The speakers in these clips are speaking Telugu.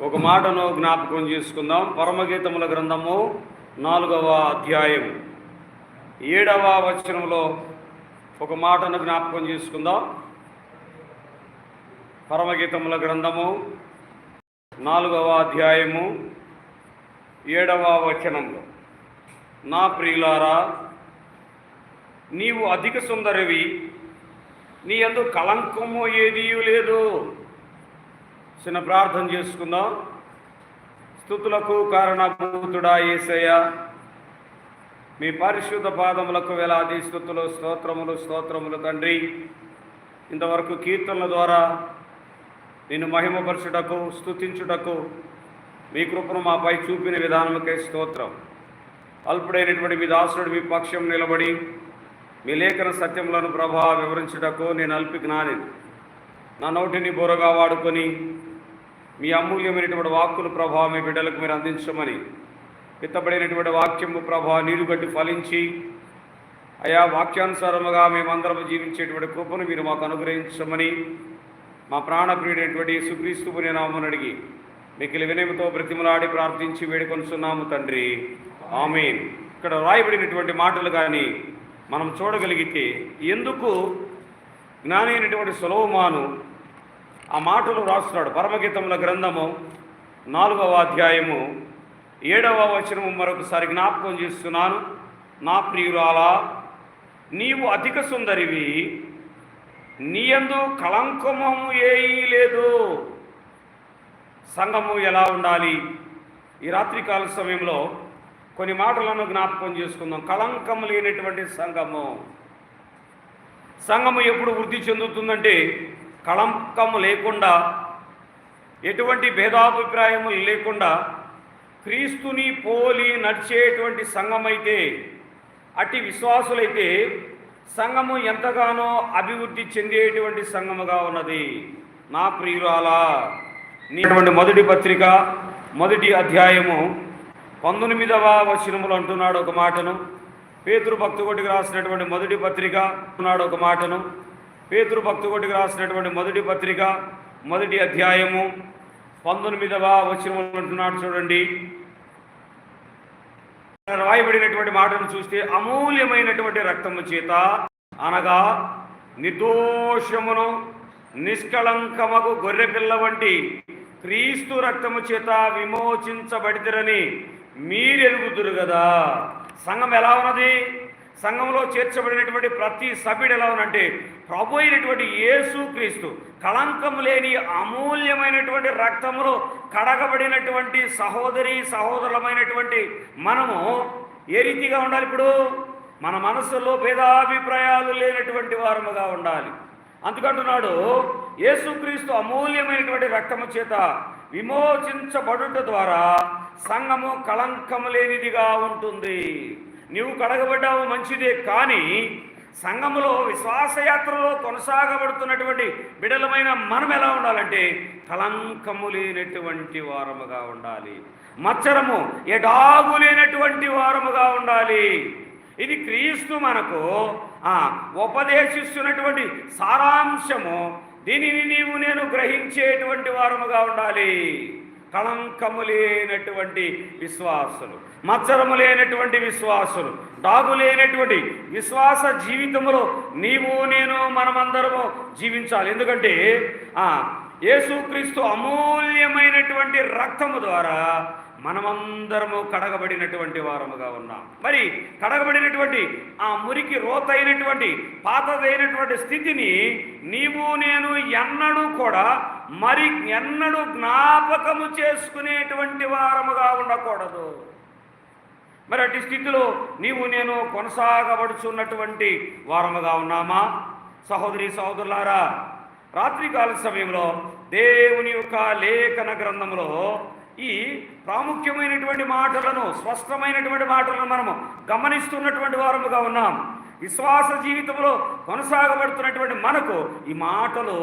ఒక మాటను జ్ఞాపకం చేసుకుందాం. పరమగీతముల గ్రంథము నాలుగవ అధ్యాయం. ఏడవ వచనంలో ఒక మాటను జ్ఞాపకం చేసుకుందాం. పరమగీతముల గ్రంథము నాలుగవ అధ్యాయము ఏడవ వచనంలో. నా ప్రియులారా నీవు అధిక సుందరివి నీ అందు కళంకము ఏదీ లేదు. చిన్న ప్రార్థన చేసుకుందాం. స్థుతులకు కారణభూతుడా ఏసయ్య. మీ పరిశుద్ధ పాదములకు వేలాది స్థుతులు స్తోత్రములు స్తోత్రములు తండ్రి. ఇంతవరకు కీర్తనల ద్వారా నిన్ను మహిమపరచుటకు స్థుతించుటకు మీ కృపను మాపై చూపిన విధానముకే స్తోత్రం. అల్పుడైనటువంటి మీ దాసుడు మీ పక్షం నిలబడి మీ లేఖన సత్యములను ప్రభా వివరించుటకు నేను అల్పి జ్ఞాని నా నోటిని బోరగా వాడుకొని మీ అమూల్యమైనటువంటి వాక్కులు ప్రభావం మీ బిడ్డలకు మీరు అందించమని విత్తబడినటువంటి వాక్యము ప్రభావ నీరు గట్టి ఫలించి అయా వాక్యానుసారముగా మేమందరం జీవించేటువంటి కృపను మీరు మాకు అనుగ్రహించమని మా ప్రాణప్రియుడైనటువంటి సుక్రీస్తు పుణ్యనామని అడిగి మిగిలి వినయముతో బ్రతిమలాడి ప్రార్థించి వేడుకొనుచున్నాము తండ్రి. ఆమెన్. ఇక్కడ రాయబడినటువంటి మాటలు కానీ మనం చూడగలిగితే ఎందుకు జ్ఞానైనటువంటి సులభమాను ఆ మాటలు రాస్తున్నాడు. పరమగీతముల గ్రంథము నాలుగవ అధ్యాయము ఏడవ వచనము మరొకసారి జ్ఞాపకం చేస్తున్నాను. నా ప్రియురాలా నీవు అధిక సుందరివి నీయందు కళంకము ఏమీ లేదు. సంఘము ఎలా ఉండాలి? ఈ రాత్రికాల సమయంలో కొన్ని మాటలను జ్ఞాపకం చేసుకుందాం. కళంకం లేనటువంటి సంఘము. సంఘము ఎప్పుడు వృద్ధి చెందుతుందంటే కళంకము లేకుండా ఎటువంటి భేదాభిప్రాయములు లేకుండా క్రీస్తుని పోలి నడిచేటువంటి సంఘమైతే అట్టి విశ్వాసులైతే సంఘము ఎంతగానో అభివృద్ధి చెందేటువంటి సంఘముగా ఉన్నది. నా ప్రియురాలా నీటువంటి మొదటి పత్రిక మొదటి అధ్యాయము పంతొమ్మిదవ వచనములు అంటున్నాడు ఒక మాటను. పేతురు భక్తుగొటికి రాసినటువంటి మొదటి పత్రిక అంటున్నాడు ఒక మాటను. పేతురు రాసినటువంటి మొదటి పత్రిక మొదటి అధ్యాయము పంతొమ్మిదవ వచనములు అంటున్నాడు చూడండి. రాయబడినటువంటి మాటను చూస్తే అమూల్యమైనటువంటి రక్తము చేత అనగా నిర్దోషమును నిష్కళంకమగు గొర్రెపిల్ల వంటి క్రీస్తు రక్తము చేత విమోచించబడితరని మీరెరుగుదురు కదా సంఘం ఎలా ఉన్నది? సంఘంలో చేర్చబడినటువంటి ప్రతి సభ్యుడు ఎలా ఉందంటే ప్రభు అయినటువంటి యేసు క్రీస్తు కళంకం లేని అమూల్యమైనటువంటి రక్తములో కడగబడినటువంటి సహోదరి సహోదరులమైనటువంటి మనము ఏ రీతిగా ఉండాలి ఇప్పుడు? మన మనసులో భేదాభిప్రాయాలు లేనటువంటి వారముగా ఉండాలి. అందుకంటున్నాడు యేసుక్రీస్తు అమూల్యమైనటువంటి రక్తము చేత విమోచించబడుట ద్వారా సంఘము కళంకము లేనిదిగా ఉంటుంది. నీవు కడగబడ్డావు మంచిదే కానీ సంఘములో విశ్వాసయాత్రలో కొనసాగబడుతున్నటువంటి బిడలమైన మనం ఎలా ఉండాలంటే కలంకము లేనటువంటి వారముగా ఉండాలి. మచ్చరము ఎడాగు లేనటువంటి వారముగా ఉండాలి. ఇది క్రీస్తు మనకు ఉపదేశిస్తున్నటువంటి సారాంశము. దీనిని నీవు నేను గ్రహించేటువంటి వారముగా ఉండాలి. కళంకము లేనటువంటి విశ్వాసులు మచ్చరము లేనటువంటి విశ్వాసులు డాగు లేనటువంటి విశ్వాస జీవితంలో నీవు నేను మనమందరము జీవించాలి. ఎందుకంటే ఆ, యేసుక్రీస్తు అమూల్యమైనటువంటి రక్తము ద్వారా మనమందరము కడగబడినటువంటి వారముగా ఉన్నాం. మరి కడగబడినటువంటి ఆ మురికి రోతైనటువంటి పాతదైనటువంటి స్థితిని నీవు నేను ఎన్నడూ కూడా మరి ఎన్నడూ జ్ఞాపకము చేసుకునేటువంటి వారముగా ఉండకూడదు. మరి అటు స్థితిలో నీవు నేను కొనసాగబడుచున్నటువంటి వారముగా ఉన్నామా? సహోదరి సహోదరులారా రాత్రికాల సమయంలో దేవుని యొక్క లేఖన గ్రంథంలో ఈ ప్రాముఖ్యమైనటువంటి మాటలను స్పష్టమైనటువంటి మాటలను మనము గమనిస్తున్నటువంటి వారముగా ఉన్నాం. విశ్వాస జీవితంలో కొనసాగబడుతున్నటువంటి మనకు ఈ మాటలు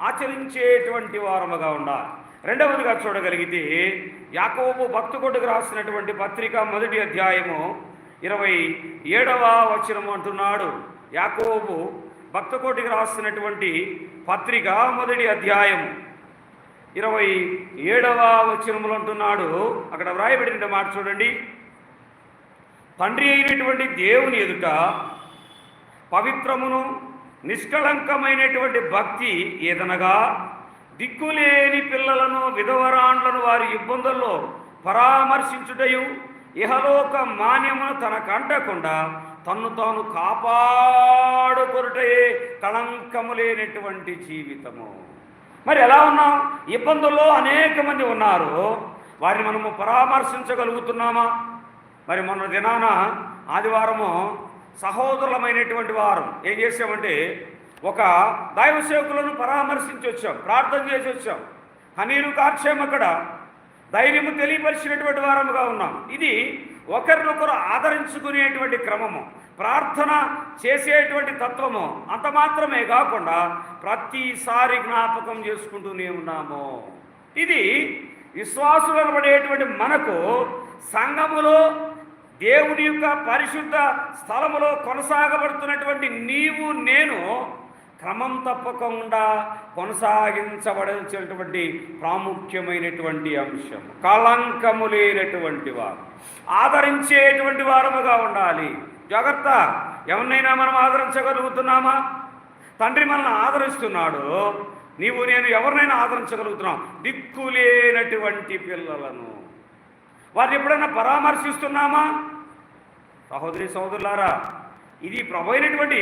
ఆచరించేటువంటి వారముగా ఉండాలి. రెండవదిగా చూడగలిగితే యాకోబు భక్తుకొట్టుకు రాసినటువంటి పత్రిక మొదటి అధ్యాయము ఇరవై ఏడవ వచనము అంటున్నాడు. యాకోబు భక్తకోటికి రాసినటువంటి పత్రిక మొదటి అధ్యాయం ఇరవై ఏడవ వచనములు అంటున్నాడు. అక్కడ వ్రాయబడిన మాట చూడండి. తండ్రి అయినటువంటి దేవుని ఎదుట పవిత్రమును నిష్కళంకమైనటువంటి భక్తి ఏదనగా దిక్కులేని పిల్లలను విధవరాండ్లను వారి ఇబ్బందుల్లో పరామర్శించుటయు ఇహలోక మాన్యమును తన కంటకుండా తన్ను తాను కాపాడుకొరుటే కళంకము లేనటువంటి జీవితము. మరి ఎలా ఉన్నాం? ఇబ్బందుల్లో అనేక మంది ఉన్నారు. వారిని మనము పరామర్శించగలుగుతున్నామా? మరి మొన్న దినాన ఆదివారము సహోదరులమైనటువంటి వారం ఏం చేసామంటే ఒక దైవ సేవకులను పరామర్శించి వచ్చాం ప్రార్థన చేసి వచ్చాం. హనీరు కార్చేం అక్కడ ధైర్యము తెలియపరిచినటువంటి వారముగా ఉన్నాం. ఇది ఒకరినొకరు ఆదరించుకునేటువంటి క్రమము ప్రార్థన చేసేటువంటి తత్వము అంత మాత్రమే కాకుండా ప్రతిసారి జ్ఞాపకం చేసుకుంటూనే ఉన్నాము. ఇది విశ్వాసులు అనబడేటువంటి మనకు సంఘములో దేవుని యొక్క పరిశుద్ధ స్థలములో కొనసాగబడుతున్నటువంటి నీవు నేను క్రమం తప్పకుండా కొనసాగించబడించినటువంటి ప్రాముఖ్యమైనటువంటి అంశం. కళంకము లేనటువంటి వారు ఆదరించేటువంటి వారముగా ఉండాలి. జాగ్రత్త ఎవరినైనా మనం ఆదరించగలుగుతున్నామా? తండ్రి మనల్ని ఆదరిస్తున్నాడు నీవు నేను ఎవరినైనా ఆదరించగలుగుతున్నాం. దిక్కులేనటువంటి పిల్లలను. వారిని ఎప్పుడైనా పరామర్శిస్తున్నామా? సహోదరి సహోదరులారా ఇది ప్రభు అయినటువంటి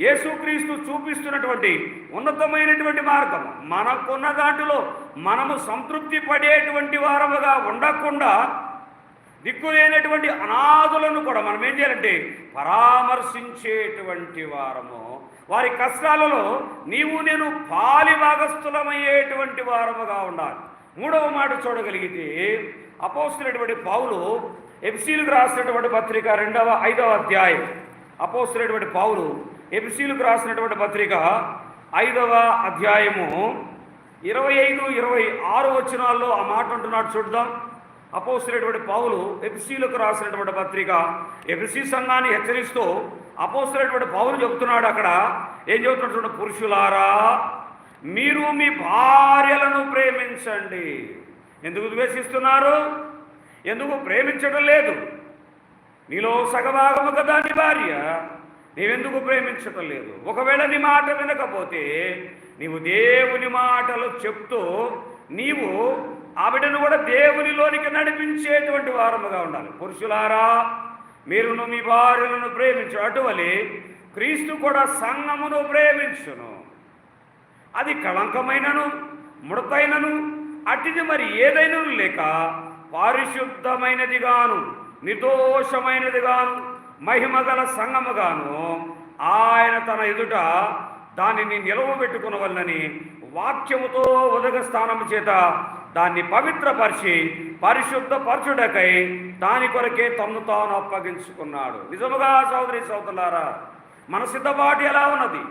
యేసుక్రీస్తు చూపిస్తున్నటువంటి ఉన్నతమైనటువంటి మార్గం మనకున్న దాంట్లో మనము సంతృప్తి పడేటువంటి వారముగా ఉండకుండా దిక్కులేనటువంటి అనాథులను కూడా మనం ఏం చేయాలంటే పరామర్శించేటువంటి వారము. వారి కష్టాలలో నీవు నేను పాలి భాగస్థులమయ్యేటువంటి వారముగా ఉండాలి. మూడవ మాట చూడగలిగితే అపోస్తున్నటువంటి పౌలు ఎఫ్సీలకు రాసినటువంటి పత్రిక రెండవ ఐదవ అధ్యాయం. అపోస్తున్నటువంటి పౌలు ఎఫ్సీలకు రాసినటువంటి పత్రిక ఐదవ అధ్యాయము ఇరవై ఐదు ఇరవై ఆరు వచనాల్లో ఆ మాట అంటున్నాడు చూద్దాం. అపోస్తున్నటువంటి పౌలు ఎఫ్సీలకు రాసినటువంటి పత్రిక ఎఫ్సీ సంఘాన్ని హెచ్చరిస్తూ అపోస్తున్నటువంటి పౌలు చెబుతున్నాడు అక్కడ. ఏం చెబుతున్నాడు పురుషులారా మీరు మీ భార్యలను ప్రేమించండి. ఎందుకు ద్వేషిస్తున్నారు? ఎందుకు ప్రేమించడం లేదు? నీలో సగభాగము కదా నీ భార్య? నీవెందుకు ప్రేమించటం లేదు? ఒకవేళ నీ మాట వినకపోతే నీవు దేవుని మాటలు చెప్తూ నీవు ఆవిడను కూడా దేవునిలోనికి నడిపించేటువంటి వారముగా ఉండాలి. పురుషులారా మీరును మీ భార్యలను ప్రేమించు అటువలి క్రీస్తు కూడా సంఘమును ప్రేమించును. అది కళంకమైనను ముడతైనను అటుది మరి ఏదైనా లేక పరిశుద్ధమైనదిగాను నిర్దోషమైనదిగాను మహిమగల సంగముగాను ఆయన తన ఎదుట దానిని నిలవబెట్టుకునవలనని వాక్యముతో ఉదగ స్థానము చేత దాన్ని పవిత్రపరిచి పరిశుద్ధపరచుడకై దాని కొరకే తన్ను తాను అప్పగించుకున్నాడు. నిజముగా సోదరి సోదరులారా మన సిద్ధపాటు ఎలా ఉన్నది?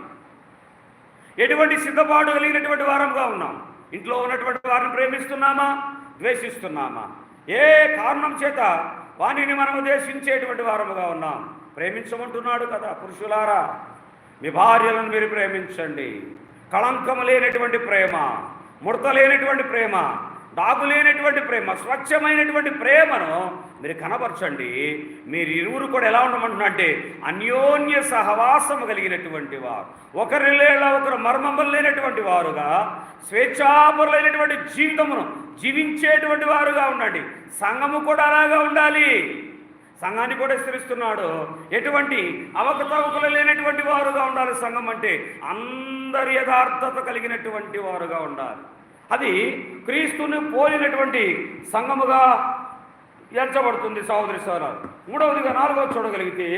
ఎటువంటి సిద్ధపాటు కలిగినటువంటి వారంగా ఉన్నాం? ఇంట్లో ఉన్నటువంటి వారిని ప్రేమిస్తున్నామా? ద్వేషిస్తున్నామా? ఏ కారణం చేత వాణిని మనం ద్వేషించేటువంటి వారముగా ఉన్నాం? ప్రేమించమంటున్నాడు కదా పురుషులారా. మీ భార్యలను మీరు ప్రేమించండి. కళంకం లేనటువంటి ప్రేమ ముడత లేనటువంటి ప్రేమ దాగు లేనటువంటి ప్రేమ స్వచ్ఛమైనటువంటి ప్రేమను మీరు కనపరచండి మీరు ఇరువురు కూడా ఎలా ఉండమంటున్నా అంటే అన్యోన్య సహవాసము కలిగినటువంటి వారు. ఒకరి లేలా ఒకరు మర్మములు లేనటువంటి వారుగా స్వేచ్ఛాపరులైనటువంటి జీవితమును జీవించేటువంటి వారుగా ఉండండి. సంఘము కూడా అలాగా ఉండాలి. సంఘాన్ని కూడా హెచ్చరిస్తున్నాడు ఎటువంటి అవకతవకలు లేనటువంటి వారుగా ఉండాలి సంఘం అంటే అందరి యథార్థత కలిగినటువంటి వారుగా ఉండాలి. అది క్రీస్తుని పోలినటువంటి సంఘముగా ఎంచబడుతుంది సహోదరి సోదరు మూడవదిగా నాలుగవది చూడగలిగితే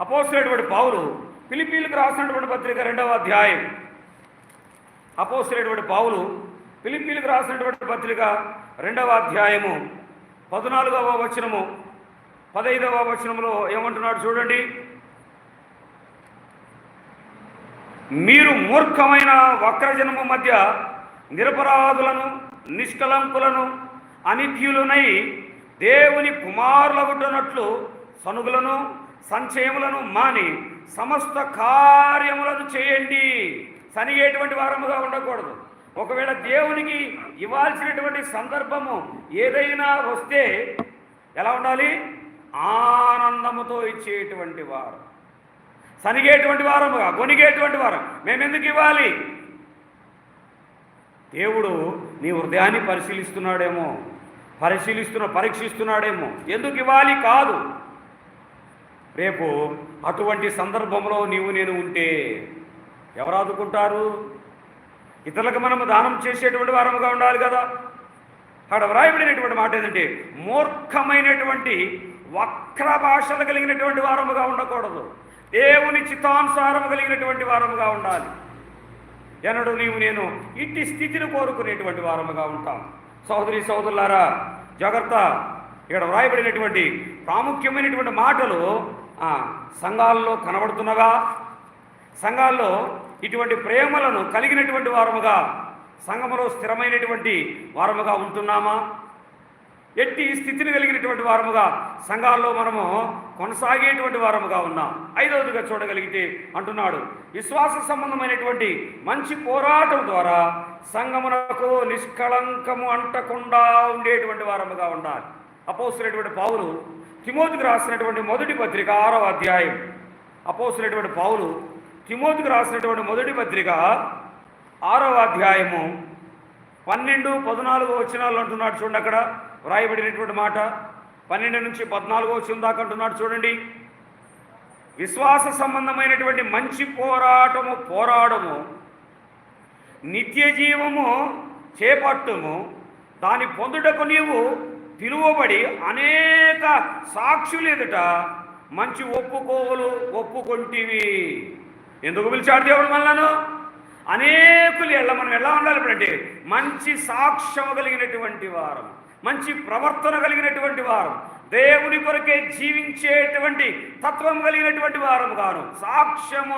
అపోసినటువంటి పావులు పిలిపీలకు రాసినటువంటి పత్రిక రెండవ అధ్యాయం. అపోసినటువంటి పౌలు పిలిపీలకు రాసినటువంటి పత్రిక రెండవ అధ్యాయము పద్నాలుగవ వచనము. పదైదవ వచనములో ఏమంటున్నాడు చూడండి. మీరు మూర్ఖమైన వక్రజనము మధ్య నిరపరాధులను నిష్కలంకులను అనిత్యులనై దేవుని కుమారులగుటనట్లు సనుగులను సంచయములను మాని సమస్త కార్యములను చేయండి. సనిగేటువంటి వారముగా ఉండకూడదు. ఒకవేళ దేవునికి ఇవ్వాల్సినటువంటి సందర్భము ఏదైనా వస్తే ఎలా ఉండాలి? ఆనందముతో ఇచ్చేటువంటి వారు. సనిగేటువంటి వారముగా గొనిగేటువంటి వారు. మేమెందుకు ఇవ్వాలి? దేవుడు నీ హృదయాన్ని పరిశీలిస్తున్నాడేమో పరిశీలిస్తున్న పరీక్షిస్తున్నాడేమో. ఎందుకు ఇవ్వాలి? కాదు. రేపు అటువంటి సందర్భంలో నీవు నేను ఉంటే ఎవరు ఆదుకుంటారు? ఇతరులకు మనము దానం చేసేటువంటి వారముగా ఉండాలి కదా. అక్కడ వ్రాయబడినటువంటి మాట ఏంటంటే మూర్ఖమైనటువంటి వక్ర భాషలు కలిగినటువంటి వారముగా ఉండకూడదు. దేవుని చిత్తానుసారము కలిగినటువంటి వారముగా ఉండాలి. ఎన్నడు నీవు నేను ఇట్టి స్థితిని కోరుకునేటువంటి వారముగా ఉంటాం. సహోదరి సహోదరులారా జాగ్రత్త. ఇక్కడ వ్రాయబడినటువంటి ప్రాముఖ్యమైనటువంటి మాటలు సంఘాల్లో కనబడుతున్నగా సంఘాల్లో ఇటువంటి ప్రేమలను కలిగినటువంటి వారముగా సంఘములో స్థిరమైనటువంటి వారముగా ఉంటున్నామా? ఎట్టి స్థితిని కలిగినటువంటి వారముగా సంఘాల్లో మనము కొనసాగేటువంటి వారముగా ఉన్నాం. ఐదవదిగా చూడగలిగితే అంటున్నాడు విశ్వాస సంబంధమైనటువంటి మంచి పోరాటం ద్వారా సంగమునకు నిష్కళంకము అంటకుండా ఉండేటువంటి వారముగా ఉండాలి. అపోసినటువంటి పావులు తిమోతికి రాసినటువంటి మొదటి పత్రిక ఆరవ అధ్యాయం. అపోసినటువంటి పావులు తిమోతికి రాసినటువంటి మొదటి పత్రిక ఆరవ అధ్యాయము పన్నెండు పద్నాలుగు వచనాలు అంటున్నాడు చూడండి అక్కడ వ్రాయబడినటువంటి మాట. పన్నెండు నుంచి పద్నాలుగో వచ్చిన దాకా అంటున్నాడు చూడండి. విశ్వాస సంబంధమైనటువంటి మంచి పోరాటము పోరాడము నిత్య జీవము చేపట్టుము దాని పొందుటకు నీవు పిలువబడి అనేక సాక్షులు ఎదుట మంచి ఒప్పుకోవలు ఒప్పుకొంటివి. ఎందుకు పిలిచాడు దేవుడు మనలను? అనేకులు ఎళ్ళ మనం ఎలా ఉండాలి అంటే మంచి సాక్ష్యము కలిగినటువంటి వారం మంచి ప్రవర్తన కలిగినటువంటి వారం. దేవుని కొరకే జీవించేటువంటి తత్వం కలిగినటువంటి వారం గాను సాక్ష్యము